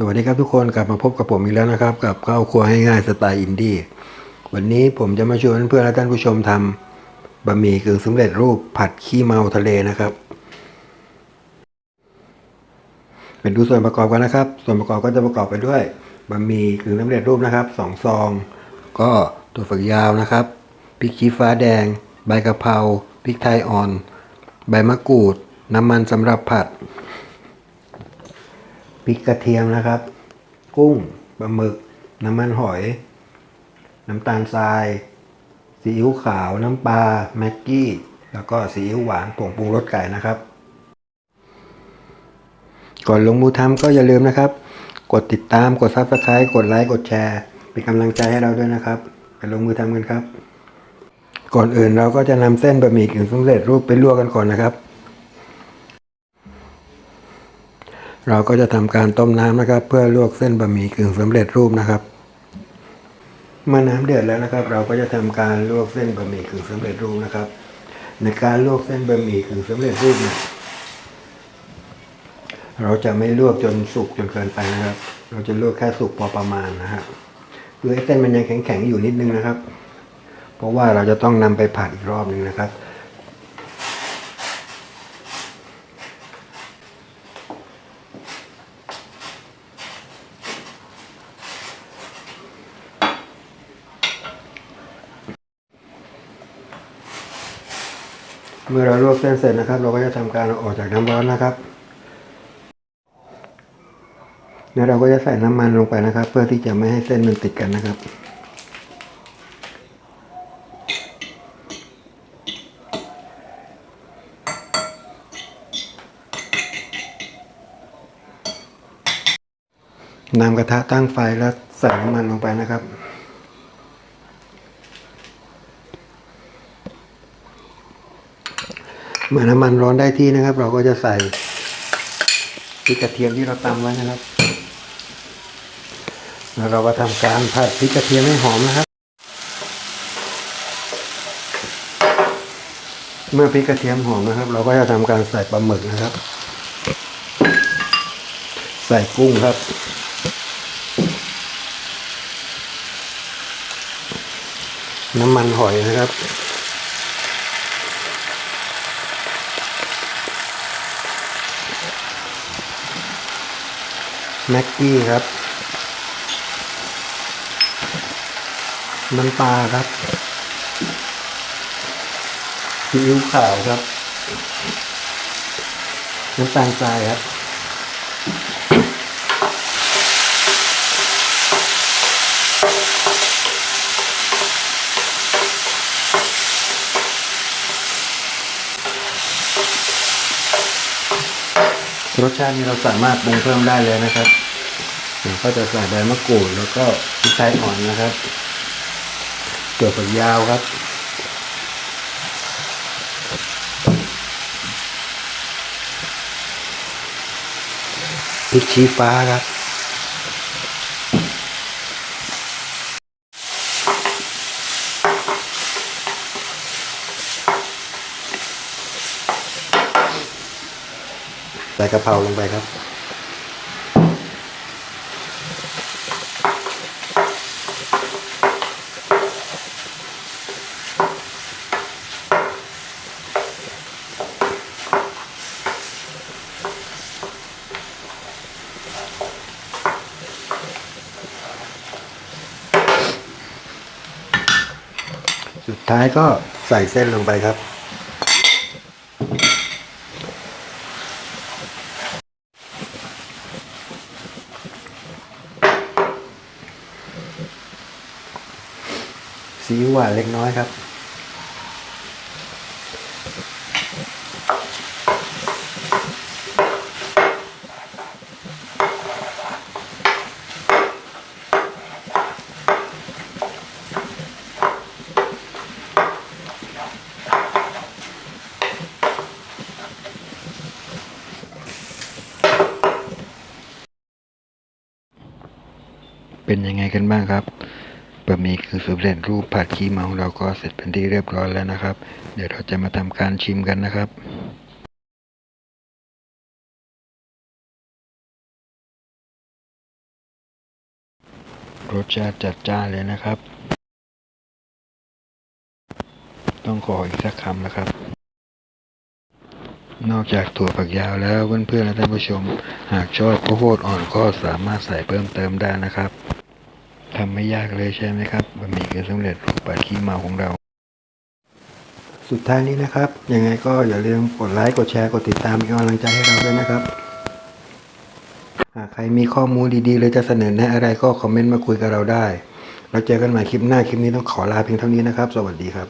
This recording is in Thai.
สวัสดีครับทุกคนกลับมาพบกับผมอีกแล้วนะครับ กับข้าวครัวง่ายๆสไตล์อินดี้วันนี้ผมจะมาชวนเพื่อนและท่านผู้ชมทำบะหมี่กึ่งสำเร็จรูปผัดขี้เมาทะเลนะครับเป็นดูส่วนประกอบกันนะครับ ส่วนประกอบก็จะประกอบไปด้วยบะหมี่กึ่งสำเร็จรูปนะครับสองซอง ก็ตัวฝักยาวนะครับพริกชี้ฟ้าแดง ใบกะเพราพริกไทยอ่อน ใบมะกรูด น้ำมันสำหรับผัด ริกกระเทียมนะครับ กุ้งปลาหมึก น้ำมันหอย น้ำตาลทรายซีอิ๊วขาว น้ำปลาแม็กกี้ แล้วก็ซีอิ๊วหวานผงปรุงรสไก่นะครับ ก่อนลงมือทำก็อย่าลืมนะครับ กดติดตามกดซับสไครต์กดไลค์กดแชร์เป็นกำลังใจให้เราด้วยนะครับไปลงมือทำกันครับ ก่อนอื่นเราก็จะนำเส้นบะหมี่กึ่งสำเร็จรูปไปลวกกันก่อนนะครับ เราก็จะทำการต้มน้ำนะครับ เพื่อลวกเส้นบะหมี่กึ่งสำเร็จรูปนะครับ เมื่อน้ำเดือดแล้วนะครับ เราก็จะทำการลวกเส้นบะหมี่กึ่งสำเร็จรูปนะครับ ในการลวกเส้นบะหมี่กึ่งสำเร็จรูปเนี่ยเราจะไม่ลวกจนสุกจนเกินไปนะครับ เราจะลวกแค่สุกพอประมาณนะฮะคือไอ้เส้นมันยังแข็งๆอยู่นิดนึงนะครับ เพราะว่าเราจะต้องนำไปผัดอีกรอบหนึ่งนะครับ เมื่อเราลวกเส้นเสร็จนะครับ เราก็จะทำการเอาออกจากน้ำร้อนนะครับแล้วเราก็จะใส่น้ำมันลงไปนะครับ เพื่อที่จะไม่ให้เส้นมันติดกันนะครับ นำกระทะตั้งไฟแล้วใส่น้ำมันลงไปนะครับ เมื่อน้ำมันร้อนได้ที่นะครับ เราก็จะใส่พริกกระเทียมที่เราตำไว้นะครับแล้วเราก็ทำการผัดพริกกระเทียมให้หอมนะครับ เมื่อพริกกระเทียมหอมนะครับ เราก็จะทำการใส่ปลาหมึกนะครับ ใส่กุ้งครับน้ำมันหอยนะครับ แม็กกี้ครับ น้ำปลาครับซีอิ๊วขาวครับ น้ำตาลทรายครับ รสชาตินี้เราสามารถปรุงเพิ่มได้เลยนะครับก็จะใส่ใบมะกรูดแล้วก็พริกไทยอ่อนนะครับเกลือฝักยาวครับ พริกชี้ฟ้าครับ กะเพราลงไปครับ สุดท้ายก็ใส่เส้นลงไปครับ ซีอิ๊วหวานเล็กน้อยครับ เป็นยังไงกันบ้างครับ บะหมี่คือสำเร็จรูปผัดขี้เมาของเราก็เสร็จเป็นที่เรียบร้อยแล้วนะครับ เดี๋ยวเราจะมาทำการชิมกันนะครับรสชาติจัดจ้านเลยนะครับ ต้องขออีกสักคำนะครับ นอกจากถั่วฝักยาวแล้วเพื่อนๆและท่านผู้ชม หากชอบข้าวโพดอ่อนก็สามารถใส่เพิ่มเติมได้นะครับ ทำไม่ยากเลยใช่ไหมครับบะหมี่กึ่งสำเร็จรูปแบบขี้เมาของเรา สุดท้ายนี้นะครับ ยังไงก็อย่าลืมกดไลค์กดแชร์กดติดตามเป็นกำลังใจให้เราด้วยนะครับหากใครมีข้อมูลดีๆหรือจะเสนอแนะอะไรก็คอมเมนต์มาคุยกับเราได้เราเจอกันใหม่คลิปหน้าคลิปนี้ต้องขอลาเพียงเท่านี้นะครับ สวัสดีครับ